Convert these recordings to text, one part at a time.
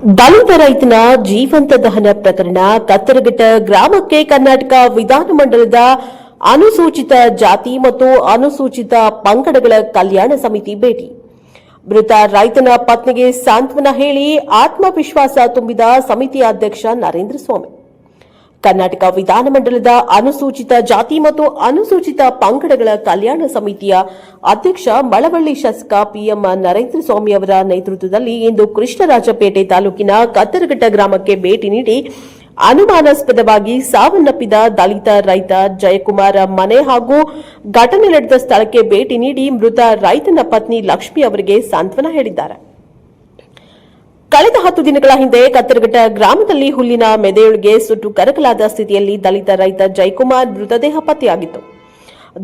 ದಲಿತ ರೈತನ ಜೀವಂತ ದಹನ ಪ್ರಕರಣ ಕತ್ತರಘಟ್ಟ ಗ್ರಾಮಕ್ಕೆ ಕರ್ನಾಟಕ ವಿಧಾನಮಂಡಲದ ಅನುಸೂಚಿತ ಜಾತಿ ಮತ್ತು ಅನುಸೂಚಿತ ಪಂಗಡಗಳ ಕಲ್ಯಾಣ ಸಮಿತಿ ಭೇಟಿ. ಮೃತ ರೈತನ ಪತ್ನಿಗೆ ಸಾಂತ್ವನ ಹೇಳಿ ಆತ್ಮವಿಶ್ವಾಸ ತುಂಬಿದ ಸಮಿತಿ ಅಧ್ಯಕ್ಷ ನರೇಂದ್ರ ಸ್ವಾಮಿ. ಕರ್ನಾಟಕ ವಿಧಾನಮಂಡಲದ ಅನುಸೂಚಿತ ಜಾತಿ ಮತ್ತು ಅನುಸೂಚಿತ ಪಂಗಡಗಳ ಕಲ್ಯಾಣ ಸಮಿತಿಯ ಅಧ್ಯಕ್ಷ ಮಳವಳ್ಳಿ ಶಾಸಕ ಪಿಎಂ ನರೇಂದ್ರ ಸ್ವಾಮಿ ಅವರ ನೇತೃತ್ವದಲ್ಲಿ ಇಂದು ಕೃಷ್ಣರಾಜಪೇಟೆ ತಾಲೂಕಿನ ಕತ್ತರಘಟ್ಟ ಗ್ರಾಮಕ್ಕೆ ಭೇಟಿ ನೀಡಿ ಅನುಮಾನಾಸ್ಪದವಾಗಿ ಸಾವನ್ನಪ್ಪಿದ ದಲಿತ ರೈತ ಜಯಕುಮಾರ್ ಮನೆ ಹಾಗೂ ಘಟನೆ ನಡೆದ ಸ್ಥಳಕ್ಕೆ ಭೇಟಿ ನೀಡಿ ಮೃತ ರೈತನ ಪತ್ನಿ ಲಕ್ಷ್ಮಿ ಅವರಿಗೆ ಸಾಂತ್ವನ ಹೇಳಿದ್ದಾರೆ. ಕಳೆದ ಹತ್ತು ದಿನಗಳ ಹಿಂದೆ ಕತ್ತರಘಟ್ಟ ಗ್ರಾಮದಲ್ಲಿ ಹುಲ್ಲಿನ ಮೆದೆಯೊಳಗೆ ಸುಟ್ಟು ಕರಕಲಾದ ಸ್ಥಿತಿಯಲ್ಲಿ ದಲಿತ ರೈತ ಜಯಕುಮಾರ್ ಮೃತದೇಹ ಪತ್ತೆಯಾಗಿತ್ತು.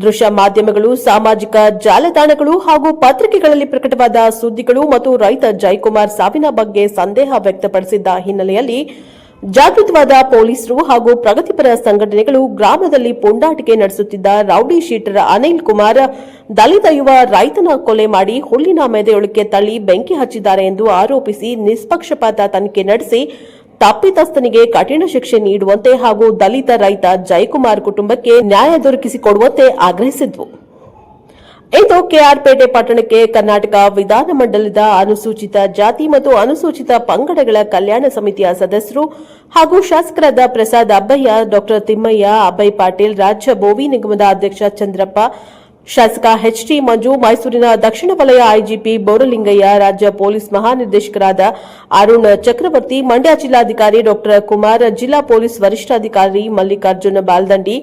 ದೃಶ್ಯ ಮಾಧ್ಯಮಗಳು, ಸಾಮಾಜಿಕ ಜಾಲತಾಣಗಳು ಹಾಗೂ ಪತ್ರಿಕೆಗಳಲ್ಲಿ ಪ್ರಕಟವಾದ ಸುದ್ದಿಗಳು ಮತ್ತು ರೈತ ಜಯಕುಮಾರ್ ಸಾವಿನ ಬಗ್ಗೆ ಸಂದೇಹ ವ್ಯಕ್ತಪಡಿಸಿದ್ದ ಹಿನ್ನೆಲೆಯಲ್ಲಿ ಜಾಗೃತವಾದ ಪೊಲೀಸರು ಹಾಗೂ ಪ್ರಗತಿಪರ ಸಂಘಟನೆಗಳು ಗ್ರಾಮದಲ್ಲಿ ಪುಂಡಾಟಿಕೆ ನಡೆಸುತ್ತಿದ್ದ ರೌಡಿ ಶೀಟರ್ ಅನಿಲ್ ಕುಮಾರ್, ದಲಿತ ಯುವ ರೈತನ ಕೊಲೆ ಮಾಡಿ ಹುಲ್ಲಿನ ಮೆದೆಯೊಳಕ್ಕೆ ತಳ್ಳಿ ಬೆಂಕಿ ಹಚ್ಚಿದ್ದಾರೆ ಎಂದು ಆರೋಪಿಸಿ ನಿಷ್ಪಕ್ಷಪಾತ ತನಿಖೆ ನಡೆಸಿ ತಪ್ಪಿತಸ್ಥನಿಗೆ ಕಠಿಣ ಶಿಕ್ಷೆ ನೀಡುವಂತೆ ಹಾಗೂ ದಲಿತ ರೈತ ಜಯಕುಮಾರ್ ಕುಟುಂಬಕ್ಕೆ ನ್ಯಾಯ ದೊರಕಿಸಿಕೊಡುವಂತೆ ಆಗ್ರಹಿಸಿದ್ವು. ಇಂದು ಕೆಆರ್ಪೇಟೆ ಪಟ್ಟಣಕ್ಕೆ ಕರ್ನಾಟಕ ವಿಧಾನಮಂಡಲದ ಅನುಸೂಚಿತ ಜಾತಿ ಮತ್ತು ಅನುಸೂಚಿತ ಪಂಗಡಗಳ ಕಲ್ಯಾಣ ಸಮಿತಿಯ ಸದಸ್ಯರು ಹಾಗೂ ಶಾಸಕರಾದ ಪ್ರಸಾದ್ ಅಬ್ಬಯ್ಯ ಡಾ ತಿಮ್ಮಯ್ಯ ಅಭಯ್ ಪಾಟೀಲ್, ರಾಜ್ಯ ಬೋವಿ ನಿಗಮದ ಅಧ್ಯಕ್ಷ ಚಂದ್ರಪ್ಪ ಶಾಸಕ ಎಚ್ ಟಿ ಮಂಜು, ಮೈಸೂರಿನ ದಕ್ಷಿಣ ವಲಯ ಐಜಿಪಿ ಬೋರಲಿಂಗಯ್ಯ, ರಾಜ್ಯ ಪೊಲೀಸ್ ಮಹಾನಿರ್ದೇಶಕರಾದ ಅರುಣ್ ಚಕ್ರವರ್ತಿ, ಮಂಡ್ಯ ಜಿಲ್ಲಾಧಿಕಾರಿ ಡಾ ಕುಮಾರ್, ಜಿಲ್ಲಾ ಪೊಲೀಸ್ ವರಿಷ್ಠಾಧಿಕಾರಿ ಮಲ್ಲಿಕಾರ್ಜುನ ಬಾಲ್ದಂಡಿ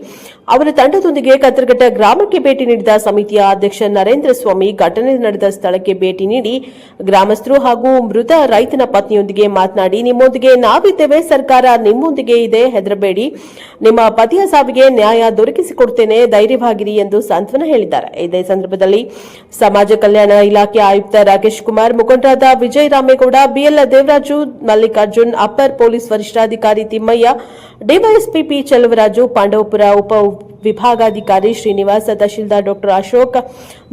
ಅವರ ತಂಡದೊಂದಿಗೆ ಕತ್ತರಘಟ್ಟ ಗ್ರಾಮಕ್ಕೆ ಭೇಟಿ ನೀಡಿದ ಸಮಿತಿಯ ಅಧ್ಯಕ್ಷ ನರೇಂದ್ರ ಸ್ವಾಮಿ ಘಟನೆ ನಡೆದ ಸ್ಥಳಕ್ಕೆ ಭೇಟಿ ನೀಡಿ ಗ್ರಾಮಸ್ಥರು ಹಾಗೂ ಮೃತ ರೈತನ ಪತ್ನಿಯೊಂದಿಗೆ ಮಾತನಾಡಿ, ನಿಮ್ಮೊಂದಿಗೆ ನಾವಿದ್ದೇವೆ, ಸರ್ಕಾರ ನಿಮ್ಮೊಂದಿಗೆ ಇದೆ, ಹೆದರಬೇಡಿ. ನಿಮ್ಮ ಪತಿಯ ಸಾವಿಗೆ ನ್ಯಾಯ ದೊರಕಿಸಿಕೊಡುತ್ತೇನೆ ಧೈರ್ಯವಾಗಿರಿ ಎಂದು ಸಾಂತ್ವನ ಹೇಳಿದ್ದಾರೆ. ಇದೇ ಸಂದರ್ಭದಲ್ಲಿ ಸಮಾಜ ಕಲ್ಯಾಣ ಇಲಾಖೆ ಆಯುಕ್ತ ರಾಕೇಶ್ ಕುಮಾರ್, ಮುಖಂಡರಾದ Vijaya Ramegowda, BL Devaraju, Mallikarjun, upper police ವರಿಷ್ಠಾಧಿಕಾರಿ ತಿಮ್ಮಯ್ಯ, ಡಿವೈಎಸ್ಪಿ ಪಿ ಚೆಲುವರಾಜು, ಪಾಂಡವಪುರ ಉಪ ವಿಭಾಗಾಧಿಕಾರಿ ಶ್ರೀನಿವಾಸ, ತಹಶೀಲ್ದಾರ್ ಡಾಕ್ಟರ್ ಅಶೋಕ್,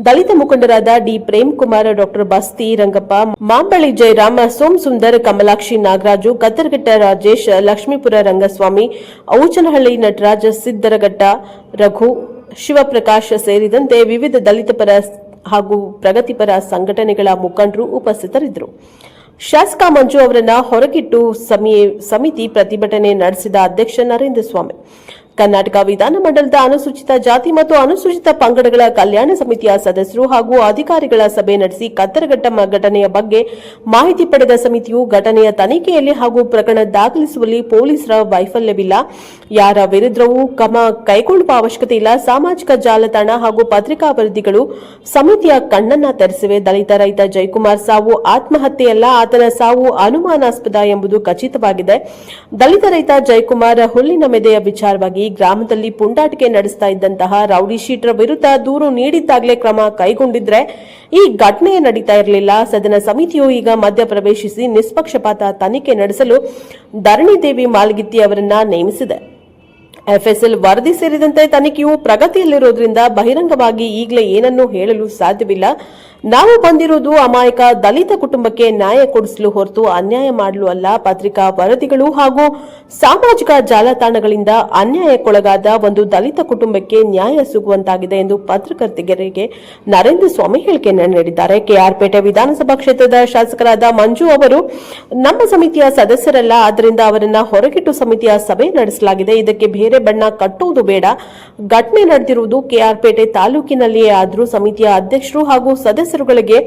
ದಲಿತ ಮುಖಂಡರಾದ ಡಿ ಪ್ರೇಮ್ ಕುಮಾರ್ ಡಾಕ್ಟರ್ ಬಸ್ತಿ ರಂಗಪ್ಪ, ಮಾಂಬಳಿ ಜಯರಾಮ, ಸೋಮ್ ಸುಂದರ್, ಕಮಲಾಕ್ಷಿ ನಾಗರಾಜು, ಕತ್ತರಘಟ್ಟ ರಾಜೇಶ್, ಲಕ್ಷ್ಮೀಪುರ ರಂಗಸ್ವಾಮಿ, ಔಚನಹಳ್ಳಿ ನಟರಾಜ್ ಸಿದ್ದರಘಟ್ಟ, ರಘು ಶಿವಪ್ರಕಾಶ್ ಸೇರಿದಂತೆ ವಿವಿಧ ದಲಿತ ಪರ ಹಾಗೂ ಪ್ರಗತಿಪರ ಸಂಘಟನೆಗಳ ಮುಖಂಡರು ಉಪಸ್ಥಿತರಿದ್ದರು. ಶಾಸಕ ಮಂಜು ಅವರನ್ನ ಹೊರಗಿಟ್ಟು ಸಮಿ- ಸಮಿತಿ ಪ್ರತಿಭಟನೆ ನಡೆಸಿದ ಅಧ್ಯಕ್ಷ ನರೇಂದ್ರ ಸ್ವಾಮಿ ಕರ್ನಾಟಕ ವಿಧಾನಮಂಡಲದ ಅನುಸೂಚಿತ ಜಾತಿ ಮತ್ತು ಅನುಸೂಚಿತ ಪಂಗಡಗಳ ಕಲ್ಯಾಣ ಸಮಿತಿಯ ಸದಸ್ಯರು ಹಾಗೂ ಅಧಿಕಾರಿಗಳ ಸಭೆ ನಡೆಸಿ ಕತ್ತರಘಟ್ಟ ಘಟನೆಯ ಬಗ್ಗೆ ಮಾಹಿತಿ ಪಡೆದ ಸಮಿತಿಯು ಘಟನೆಯ ತನಿಖೆಯಲ್ಲಿ ಹಾಗೂ ಪ್ರಕರಣ ದಾಖಲಿಸುವಲ್ಲಿ ಪೊಲೀಸರ ವೈಫಲ್ಯವಿಲ್ಲ. ಯಾರ ವಿರುದ್ಧವೂ ಕ್ರಮ ಕೈಗೊಳ್ಳುವ ಅವಶ್ಯಕತೆ ಇಲ್ಲ. ಸಾಮಾಜಿಕ ಜಾಲತಾಣ ಹಾಗೂ ಪತ್ರಿಕಾ ವರದಿಗಳು ಸಮಿತಿಯ ಕಣ್ಣನ್ನ ತರಿಸಿವೆ. ದಲಿತ ರೈತ ಜಯಕುಮಾರ್ ಸಾವು ಆತ್ಮಹತ್ಯೆಯಲ್ಲ. ಆತನ ಸಾವು ಅನುಮಾನಾಸ್ಪದ ಎಂಬುದು ಖಚಿತವಾಗಿದೆ. ದಲಿತ ರೈತ ಜಯಕುಮಾರ್ ಹುಲ್ಲಿನ ಮೆದೆಯ ವಿಚಾರವಾಗಿ ಗ್ರಾಮದಲ್ಲಿ ಪುಂಡಾಟಿಕೆ ನಡೆಸ್ತಾ ಇದ್ದಂತಹ ರೌಡಿ ಶೀಟರ್ ವಿರುದ್ಧ ದೂರು ನೀಡಿದ್ದಾಗಲೇ ಕ್ರಮ ಕೈಗೊಂಡಿದ್ರೆ ಈ ಘಟನೆ ನಡೀತಾ ಇರಲಿಲ್ಲ. ಸದನ ಸಮಿತಿಯು ಈಗ ಮಧ್ಯಪ್ರವೇಶಿಸಿ ನಿಷ್ಪಕ್ಷಪಾತ ತನಿಖೆ ನಡೆಸಲು ಧರಣಿದೇವಿ ಮಾಲ್ಗಿತ್ತಿ ಅವರನ್ನ ನೇಮಿಸಿದೆ. ಎಫ್ಎಸ್ಎಲ್ ವರದಿ ಸೇರಿದಂತೆ ತನಿಖೆಯು ಪ್ರಗತಿಯಲ್ಲಿರುವುದರಿಂದ ಬಹಿರಂಗವಾಗಿ ಈಗಲೇ ಏನನ್ನೂ ಹೇಳಲು ಸಾಧ್ಯವಿಲ್ಲ. ನಾವು ಬಂದಿರುವುದು ಅಮಾಯಕ ದಲಿತ ಕುಟುಂಬಕ್ಕೆ ನ್ಯಾಯ ಕೊಡಿಸಲು ಹೊರತು ಅನ್ಯಾಯ ಮಾಡಲು ಅಲ್ಲ. ಪತ್ರಿಕಾ ವರದಿಗಳು ಹಾಗೂ ಸಾಮಾಜಿಕ ಜಾಲತಾಣಗಳಿಂದ ಅನ್ಯಾಯಕ್ಕೊಳಗಾದ ಒಂದು ದಲಿತ ಕುಟುಂಬಕ್ಕೆ ನ್ಯಾಯ ಸಿಗುವಂತಾಗಿದೆ ಎಂದು ಪತ್ರಕರ್ತರಿಗೆ ನರೇಂದ್ರ ಸ್ವಾಮಿ ಹೇಳಿಕೆ ನೀಡಿದ್ದಾರೆ. ಕೆಆರ್ಪೇಟೆ ವಿಧಾನಸಭಾ ಕ್ಷೇತ್ರದ ಶಾಸಕರಾದ ಮಂಜು ಅವರು, ನಮ್ಮ ಸಮಿತಿಯ ಸದಸ್ಯರಲ್ಲ, ಆದ್ದರಿಂದ ಅವರನ್ನ ಹೊರಗಿಟ್ಟು ಸಮಿತಿಯ ಸಭೆ ನಡೆಸಲಾಗಿದೆ. ಇದಕ್ಕೆ ಬೇರೆ ಬಣ್ಣ ಕಟ್ಟುವುದು ಬೇಡ. ಘಟನೆ ನಡೆದಿರುವುದು ಕೆಆರ್ಪೇಟೆ ತಾಲೂಕಿನಲ್ಲಿಯೇ ಆದರೂ ಸಮಿತಿಯ ಅಧ್ಯಕ್ಷರು ಹಾಗೂ ಸದಸ್ಯರುಗಳಿಗೆ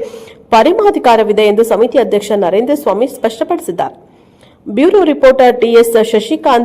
ಪರಮಾಧಿಕಾರವಿದೆ ಎಂದು ಸಮಿತಿ ಅಧ್ಯಕ್ಷ ನರೇಂದ್ರ ಸ್ವಾಮಿ ಸ್ಪಷ್ಟಪಡಿಸಿದ್ದಾರೆ. Bureau reporter TS Shashikant